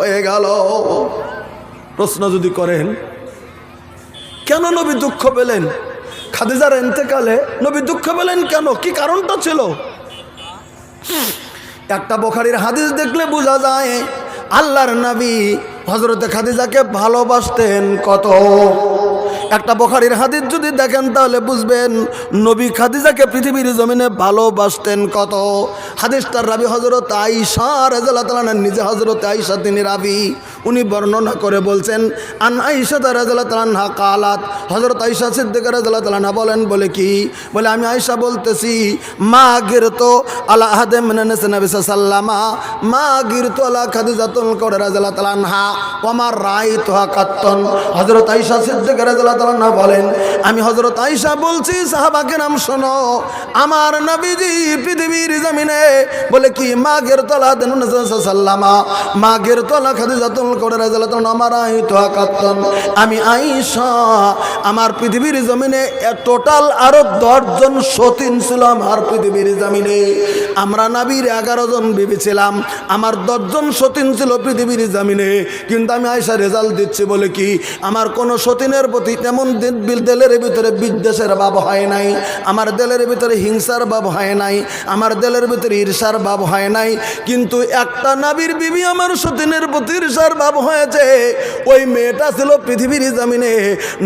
হয়ে গেল। প্রশ্ন যদি করেন, কেন নবী দুঃখ পেলেন? খাদিজার এন্তেকালে নবী দুঃখ পেলেন কেন? কি কারণটা ছিল? একটা বোখারির হাদিস দেখলে বোঝা যায়, আল্লাহর নবী হজরতে খাদিজাকে ভালোবাসতেন কত। একটা বখারির হাদিস যদি দেখেন তাহলে বুঝবেন, নবী খাদিজাকে পৃথিবীর জমিনে ভালোবাসতেন কত? হাদিস তার রাবি হজরত আইসা রাজাল্লাহ তালানের নিজে হজরত আইসা তিনি রাবি। উনি বর্ণনা করে বলছেন, আন আইসা রাজাল্লাহ তালানহা কালাত। হজরত আইসা সিদ্দিক তালানহা বলেন, বলে কি? বলে, আমি আইসা বলতেছি, মা গিরতো আলা আহাদে মেনেছে নবিসা সাল্লামা মা গিরতো আলা খাদিজাতুল করে রাজাল্লাহ তালানহা আমার রায় তোহা কাত্তন? হজরত আইসা সিদ্দিক রাজাল্লাহ তালানহা বলেন, আমি হজরত আইসা বলছি, সাহাবাকে নাম শোনো, আমার নবীজি পৃথিবীর জমিনে বলে কি, মা গের তলা দেন সাল্লামা মা গের তলা খাদিজাতুল করে রাজাল্লাহ আমার রায় তোহা কাত্তন আমি আইসা আমার পৃথিবীর জমিনে টোটাল আরও দশজন সতীন ছিল আমার পৃথিবীর জমিনে। আমরা নাবির এগারো জন বিবি ছিলাম, আমার দশজন সতীন ছিল পৃথিবীর জমিনে। কিন্তু আমি আয়সা রেজাল্ট দিচ্ছি বলে কি, আমার কোনো সতীনের প্রতি তেমন দেলের ভিতরে বিদ্বেষের ভাব হয় নাই, আমার দেলের ভিতরে হিংসার ভাব হয় নাই, আমার দেলের ভিতরে ঈর্ষার ভাব হয় নাই। কিন্তু একটা নাবির বিবি আমার সতীনের প্রতি ঈর্ষার ভাব হয়েছে, ওই মেয়েটা ছিল পৃথিবীর জমিনে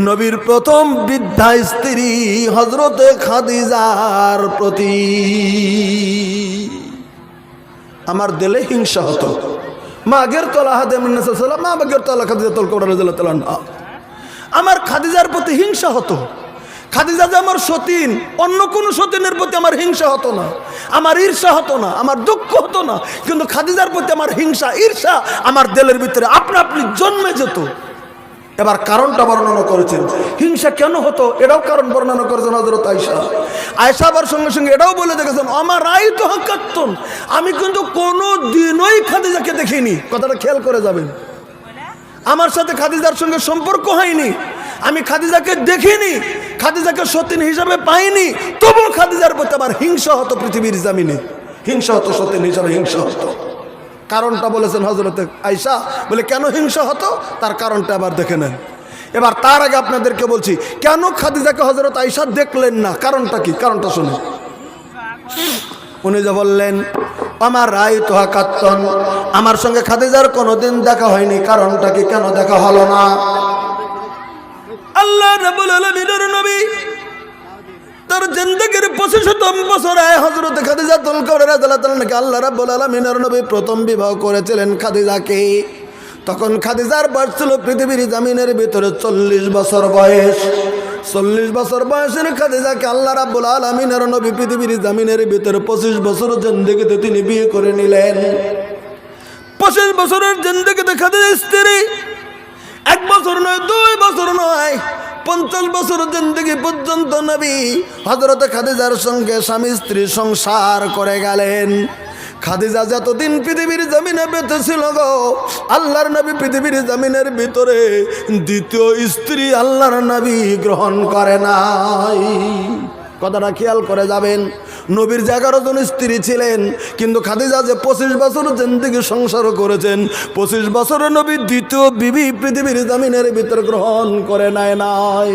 নবীর প্রথম বৃদ্ধা স্ত্রী হজরতে খাদিজার প্রতি। আমার দিলে হিংসা হতো। মাগের তলা হাতে মা আগের তলা খাদিজা তল না আমার খাদিজার প্রতি হিংসা হতো। খাদিজা যে আমার সতীন, অন্য কোনো সতীনের প্রতি আমার হিংসা হতো না, আমার ঈর্ষা হতো না, আমার দুঃখ হতো না, কিন্তু খাদিজার প্রতি আমার হিংসা, ঈর্ষা আমার দেলের ভিতরে আপনা আপনি জন্মে যেত। এবার কারণটা বর্ণনা করেছেন। হিংসা কেন হতো? এটাও কারণ বর্ণনা করেছেন হজরত আয়সা আয়সা আবার সঙ্গে সঙ্গে এটাও বলে দেখেছেন, আমার রায় তো হাক্কাত্তন আমি কিন্তু কোনো দিনই খাদিজাকে দেখিনি। কথাটা খেয়াল করে যাবেন। আমার সাথে খাদিজার সঙ্গে সম্পর্ক হয়নি। আমি খাদিজাকে দেখিনি, খাদিজাকে সতীন হিসাবে পাইনি, তবুও খাদিজার প্রতি আমার হিংসা হতো পৃথিবীর জামিনে। হিংসা হতো, সতীন হিসাবে হিংসা হতো। কারণটা বলেছেন হজরত আয়সা বলে কেন হিংসা হতো? তার কারণটা আবার দেখে নেন। এবার তার আগে আপনাদেরকে বলছি, কেন খাদিজাকে হজরত আয়সা দেখলেন না? কারণটা কি? কারণটা শুনুন উনি যে বললেন, আমার রায় তোহা কাত্তন আমার সঙ্গে খাদিজার কোনোদিন দেখা হয়নি। কারণটা কি? কেন দেখা হলো না? আল্লাহ রাব্বুল আলামিনের নবী। তার জিন্দগির পঁচিশতম বছরে হজরত খাদিজা তুল করে নাকি আল্লাহ রাব্বুল আলামিনের নবী প্রথম বিবাহ করেছিলেন খাদিজাকে। তখন খাদিজার বয়স ছিল পৃথিবীর জামিনের ভিতরে চল্লিশ বছর বয়স। চল্লিশ বছর বয়সের খাদিজাকে আল্লাহ রাব্বুল আলামিনের নবী পৃথিবীর জামিনের ভিতরে পঁচিশ বছর জিন্দগিতে তিনি বিয়ে করে নিলেন। পঁচিশ বছরের জিন্দগিতে খাদিজা স্ত্রী এক বছর নয়, দুই বছর নয়, পঞ্চাশ বছর জিন্দগি পর্যন্ত নবী হজরত খাদিজার সঙ্গে স্বামী স্ত্রী সংসার করে গেলেন। খাদিজা যতদিন পৃথিবীর জমিনে বেঁচে ছিল গো, আল্লাহর নবী পৃথিবীর জমিনের ভিতরে দ্বিতীয় স্ত্রী আল্লাহর নবী গ্রহণ করে নাই। কথাটা খেয়াল করে যাবেন। নবীর যে এগারো জন স্ত্রী ছিলেন, কিন্তু খাদিজা যে পঁচিশ বছর জিন্দিগি সংসার করেছেন, পঁচিশ বছরে নবী দ্বিতীয় বিবি পৃথিবীর জামিনের ভিতর গ্রহণ করে নেয় নাই।